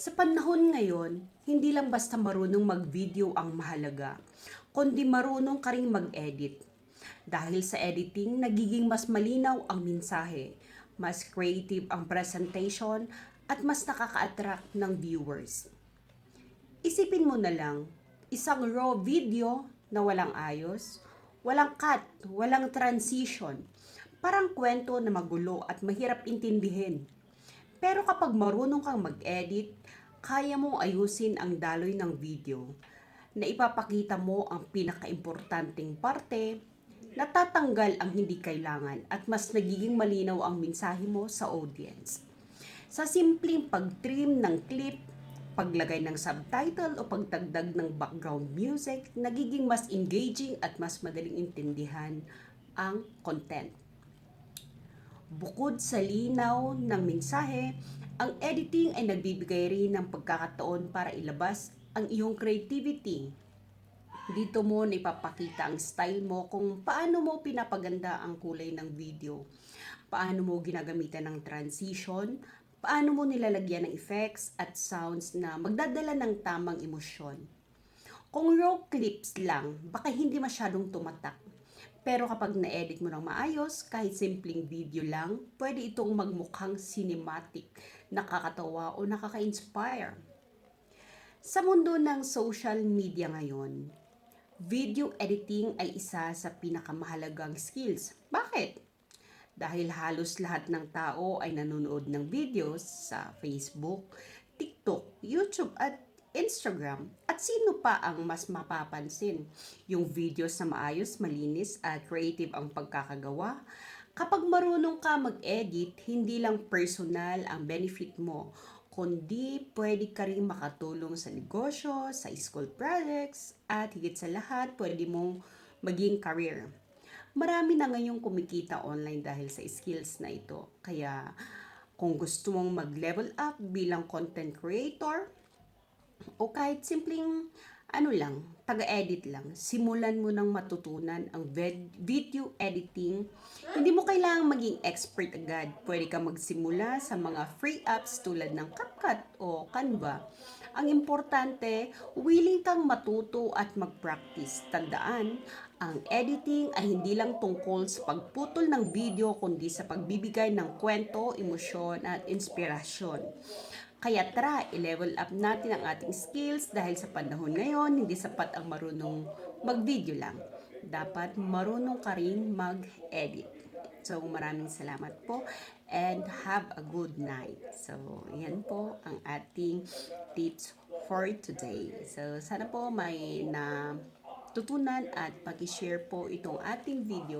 Sa panahon ngayon, hindi lang basta marunong mag-video ang mahalaga, kundi marunong ka rin mag-edit. Dahil sa editing, nagiging mas malinaw ang mensahe, mas creative ang presentation, at mas nakaka-attract ng viewers. Isipin mo na lang, isang raw video na walang ayos, walang cut, walang transition, parang kwento na magulo at mahirap intindihin. Pero kapag marunong kang mag-edit, kaya mong ayusin ang daloy ng video na ipapakita mo ang pinakaimportanteng parte, natatanggal ang hindi kailangan at mas nagiging malinaw ang mensahe mo sa audience. Sa simpleng pag-trim ng clip, paglagay ng subtitle o pagdagdag ng background music, nagiging mas engaging at mas madaling intindihan ang content. Bukod sa linaw ng mensahe, ang editing ay nagbibigay rin ng pagkakataon para ilabas ang iyong creativity. Dito mo na ipapakita ang style mo kung paano mo pinapaganda ang kulay ng video, paano mo ginagamitan ng transition, paano mo nilalagyan ng effects at sounds na magdadala ng tamang emosyon. Kung raw clips lang, baka hindi masyadong tumatak. Pero kapag na-edit mo ng maayos, kahit simpleng video lang, pwede itong magmukhang cinematic, nakakatawa o nakaka-inspire. Sa mundo ng social media ngayon, video editing ay isa sa pinakamahalagang skills. Bakit? Dahil halos lahat ng tao ay nanonood ng videos sa Facebook, TikTok, YouTube at Instagram. Sino pa ang mas mapapansin? Yung videos na maayos, malinis at creative ang pagkakagawa? Kapag marunong ka mag-edit, hindi lang personal ang benefit mo, kundi pwede ka rin makatulong sa negosyo, sa school projects, at higit sa lahat, pwede mong maging career. Marami na ngayong kumikita online dahil sa skills na ito. Kaya kung gusto mong mag-level up bilang content creator, o kahit simpleng ano lang, taga-edit lang, simulan mo nang matutunan ang vid- video editing. Hindi mo kailangang maging expert agad. Pwede ka magsimula sa mga free apps tulad ng CapCut o Canva. Ang importante, willing kang matuto at mag-practice. Tandaan, ang editing ay hindi lang tungkol sa pagputol ng video kundi sa pagbibigay ng kwento, emosyon at inspirasyon. Kaya tara, i-level up natin ang ating skills dahil sa panahon ngayon, hindi sapat ang marunong mag-video lang. Dapat marunong ka rin mag-edit. So, maraming salamat po and have a good night. So, yan po ang ating tips for today. So, sana po may na tutunan at pag-share po itong ating video